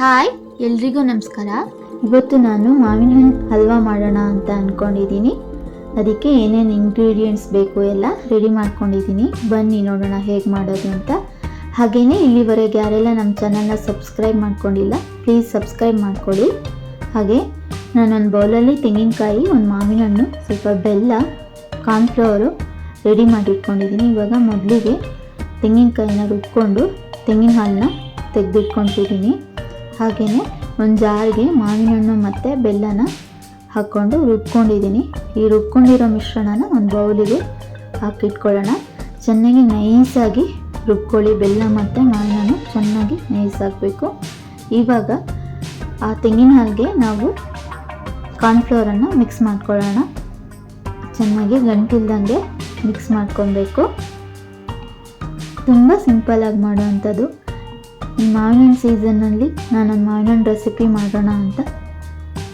Hi, ಎಲ್ರಿಗೂ ನಮಸ್ಕಾರ. ಇವತ್ತು ನಾನು ಮಾವಿನ ಹಣ್ಣು ಹಲ್ವಾ ಮಾಡೋಣ ಅಂತ ಅಂದ್ಕೊಂಡಿದ್ದೀನಿ ಅದಕ್ಕೆ ಏನೇನು ಇಂಗ್ರೀಡಿಯೆಂಟ್ಸ್ ಬೇಕು ಎಲ್ಲ ರೆಡಿ ಮಾಡ್ಕೊಂಡಿದ್ದೀನಿ. ಬನ್ನಿ ನೋಡೋಣ ಹೇಗೆ ಮಾಡೋದು ಅಂತ. ಹಾಗೆಯೇ ಇಲ್ಲಿವರೆಗೆ ಯಾರೆಲ್ಲ ನಮ್ಮ ಚಾನಲ್ನ ಸಬ್ಸ್ಕ್ರೈಬ್ ಮಾಡ್ಕೊಂಡಿಲ್ಲ ಪ್ಲೀಸ್ ಸಬ್ಸ್ಕ್ರೈಬ್ ಮಾಡ್ಕೊಳ್ಳಿ ಹಾಗೆ ನಾನೊಂದು ಬೌಲಲ್ಲಿ ತೆಂಗಿನಕಾಯಿ, ಒಂದು ಮಾವಿನ ಹಣ್ಣು, ಸ್ವಲ್ಪ ಬೆಲ್ಲ ಕಾರ್ನ್ಫ್ಲವರು ರೆಡಿ ಮಾಡಿಟ್ಕೊಂಡಿದ್ದೀನಿ. ಇವಾಗ ಮೊದಲಿಗೆ ತೆಂಗಿನಕಾಯಿನ ರುಬ್ಕೊಂಡು ತೆಂಗಿನ ಹಾಲನ್ನ ತೆಗೆದಿಟ್ಕೊತಿದ್ದೀನಿ ಹಾಗೆಯೇ ಒಂದು ಜಾರಿಗೆ ಮಾವಿನ ಹಣ್ಣು ಮತ್ತು ಬೆಲ್ಲನ ಹಾಕ್ಕೊಂಡು ರುಬ್ಕೊಂಡಿದ್ದೀನಿ. ಈ ರುಬ್ಕೊಂಡಿರೋ ಮಿಶ್ರಣನ ಒಂದು ಬೌಲಿಗೆ ಹಾಕಿಟ್ಕೊಳ್ಳೋಣ. ಚೆನ್ನಾಗಿ ನೈಸಾಗಿ ರುಬ್ಕೊಳ್ಳಿ. ಬೆಲ್ಲ ಮತ್ತು ಮಾವಿನ ಹಣ್ಣು ಚೆನ್ನಾಗಿ ನೈಸ್ ಹಾಕಬೇಕು ಇವಾಗ ಆ ತೆಂಗಿನ ಹಾಲಿಗೆ ನಾವು ಕಾರ್ನ್ಫ್ಲವರನ್ನು ಮಿಕ್ಸ್ ಮಾಡ್ಕೊಳ್ಳೋಣ. ಚೆನ್ನಾಗಿ ಗಂಟಿಲ್ದಂಗೆ ಮಿಕ್ಸ್ ಮಾಡ್ಕೊಬೇಕು. ತುಂಬ ಸಿಂಪಲಾಗಿ ಮಾಡುವಂಥದ್ದು. ಮಾವಿನ ಸೀಸನ್ನಲ್ಲಿ ನಾನು ಮಾವಿನ ರೆಸಿಪಿ ಮಾಡೋಣ ಅಂತ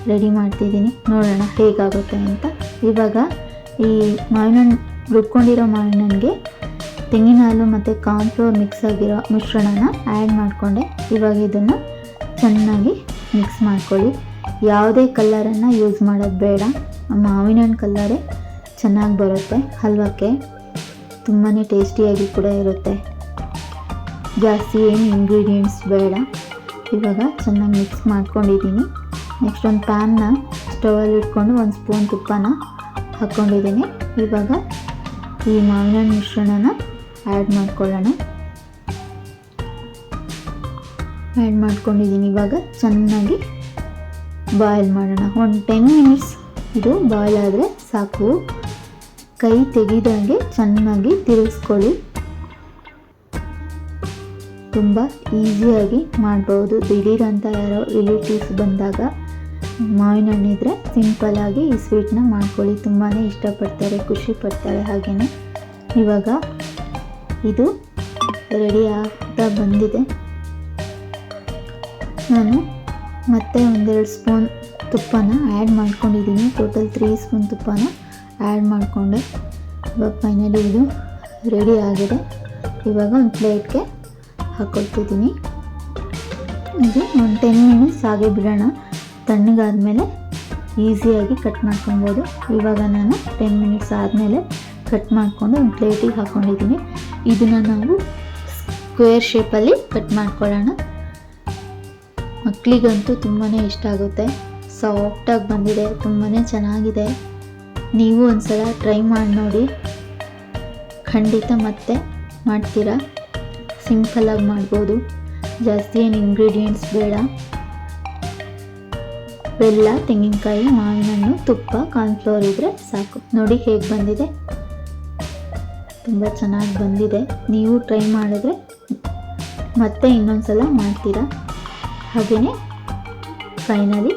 ರೆಡಿ ಮಾಡ್ತಿದ್ದೀನಿ. ನೋಡೋಣ ಹೇಗಾಗುತ್ತೆ ಅಂತ. ಇವಾಗ ಈ ಮಾವಿನ ರುಬ್ಕೊಂಡಿರೋ ಮಾವಿನ ಹಣ್ಣಿಗೆ ತೆಂಗಿನ ಹಾಲು ಮತ್ತು ಕಾಂಪ್ಲೋರ್ ಮಿಕ್ಸ್ ಆಗಿರೋ ಮಿಶ್ರಣನ ಆ್ಯಡ್ ಮಾಡಿಕೊಂಡೆ. ಇವಾಗ ಇದನ್ನು ಚೆನ್ನಾಗಿ ಮಿಕ್ಸ್ ಮಾಡ್ಕೊಳ್ಳಿ. ಯಾವುದೇ ಕಲ್ಲರನ್ನು ಯೂಸ್ ಮಾಡೋದು ಬೇಡ. ಮಾವಿನ ಹಣ್ಣು ಕಲ್ಲರೇ ಚೆನ್ನಾಗಿ ಬರುತ್ತೆ. ಹಲ್ವಕ್ಕೆ ತುಂಬಾ ಟೇಸ್ಟಿಯಾಗಿ ಕೂಡ ಇರುತ್ತೆ. ಜಾಸ್ತಿ ಏನು ಇಂಗ್ರೀಡಿಯೆಂಟ್ಸ್ ಬೇಡ. ಇವಾಗ ಚೆನ್ನಾಗಿ ಮಿಕ್ಸ್ ಮಾಡ್ಕೊಂಡಿದ್ದೀನಿ. ನೆಕ್ಸ್ಟ್ ಒಂದು ಪ್ಯಾನ್ನ ಸ್ಟವಲ್ಲಿ ಇಟ್ಕೊಂಡು ಒಂದು ಸ್ಪೂನ್ ತುಪ್ಪನ ಹಾಕ್ಕೊಂಡಿದ್ದೀನಿ ಇವಾಗ ಈ ಮಾವಿನ ಮಿಶ್ರಣನ ಆ್ಯಡ್ ಮಾಡ್ಕೊಳ್ಳೋಣ. ಆ್ಯಡ್ ಮಾಡ್ಕೊಂಡಿದ್ದೀನಿ. ಇವಾಗ ಚೆನ್ನಾಗಿ ಬಾಯ್ಲ್ ಮಾಡೋಣ. ಒಂದು ಟೆನ್ ಮಿನಿಟ್ಸ್ ಇದು ಬಾಯ್ಲ್ ಆದರೆ ಸಾಕು. ಕೈ ತೆಗೆದಂಗೆ ಚೆನ್ನಾಗಿ ತಿರುಗಿಸ್ಕೊಳ್ಳಿ. ತುಂಬ ಈಸಿಯಾಗಿ ಮಾಡ್ಬೋದು. ದಿಢೀರಂತ ಯಾರೋ ರಿಲೇಟಿವ್ಸ್ ಬಂದಾಗ ಮಾವಿನ ಹಣ್ಣಿದ್ರೆ ಸಿಂಪಲ್ಲಾಗಿ ಈ ಸ್ವೀಟ್ನ ಮಾಡ್ಕೊಳ್ಳಿ. ತುಂಬಾ ಇಷ್ಟಪಡ್ತಾರೆ, ಖುಷಿ ಪಡ್ತಾರೆ ಹಾಗೆಯೇ ಇವಾಗ ಇದು ರೆಡಿ ಆಗ್ತಾ ಬಂದಿದೆ. ನಾನು ಮತ್ತೆ ಒಂದೆರಡು ಸ್ಪೂನ್ ತುಪ್ಪನ ಆ್ಯಡ್ ಮಾಡ್ಕೊಂಡಿದ್ದೀನಿ. ಟೋಟಲ್ ತ್ರೀ ಸ್ಪೂನ್ ತುಪ್ಪನ ಆ್ಯಡ್ ಮಾಡಿಕೊಂಡೆ. ಇವಾಗ ಫೈನಲಿ ಇದು ರೆಡಿ ಆಗಿದೆ. ಇವಾಗ ಒಂದು ಪ್ಲೇಟ್ಗೆ ಹಾಕ್ಕೊಳ್ತಿದ್ದೀನಿ ಇದು ಒಂದು ಟೆನ್ ಮಿನಿಟ್ಸ್ ಹಾಗೆ ಬಿಡೋಣ. ತಣ್ಣಗಾದಮೇಲೆ ಈಸಿಯಾಗಿ ಕಟ್ ಮಾಡ್ಕೊಬೋದು ಇವಾಗ ನಾನು ಟೆನ್ ಮಿನಿಟ್ಸ್ ಆದಮೇಲೆ ಕಟ್ ಮಾಡಿಕೊಂಡು ಒಂದು ಪ್ಲೇಟಿಗೆ ಹಾಕ್ಕೊಂಡಿದ್ದೀನಿ ಇದನ್ನು ನಾವು ಸ್ಕ್ವೇರ್ ಶೇಪಲ್ಲಿ ಕಟ್ ಮಾಡ್ಕೊಳ್ಳೋಣ. ಮಕ್ಕಳಿಗಂತೂ ತುಂಬಾ ಇಷ್ಟ ಆಗುತ್ತೆ. ಸಾಫ್ಟಾಗಿ ಬಂದಿದೆ ತುಂಬಾ ಚೆನ್ನಾಗಿದೆ. ನೀವು ಒಂದು ಸಲ ಟ್ರೈ ಮಾಡಿ ನೋಡಿ. ಖಂಡಿತ ಮತ್ತೆ ಮಾಡ್ತೀರಾ? ಸಿಂಪಲಾಗಿ ಮಾಡ್ಬೋದು. ಜಾಸ್ತಿ ಏನು ಇಂಗ್ರೀಡಿಯೆಂಟ್ಸ್ ಬೇಡ. ಬೆಲ್ಲ, ತೆಂಗಿನಕಾಯಿ ಮಾವಿನ ಹಣ್ಣು ತುಪ್ಪ ಕಾರ್ನ್ಫ್ಲೋರ್ ಇದ್ದರೆ ಸಾಕು. ನೋಡಿ ಹೇಗೆ ಬಂದಿದೆ. ತುಂಬ ಚೆನ್ನಾಗಿ ಬಂದಿದೆ. ನೀವು ಟ್ರೈ ಮಾಡಿದ್ರೆ ಮತ್ತೆ ಇನ್ನೊಂದು ಸಲ ಮಾಡ್ತೀರಾ. ಹಾಗೆಯೇ ಫೈನಲಿ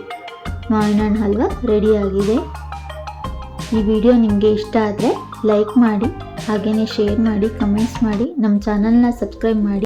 ಮಾವಿನ ಹಣ್ಣು ಹಲ್ವ ರೆಡಿಯಾಗಿದೆ ಈ ವಿಡಿಯೋ ನಿಮಗೆ ಇಷ್ಟ ಆದರೆ ಲೈಕ್ ಮಾಡಿ ಹಾಗೆಯೇ ಶೇರ್ ಮಾಡಿ ಕಮೆಂಟ್ಸ್ ಮಾಡಿ ನಮ್ಮ ಚಾನಲ್ನ ಸಬ್ಸ್ಕ್ರೈಬ್ ಮಾಡಿ.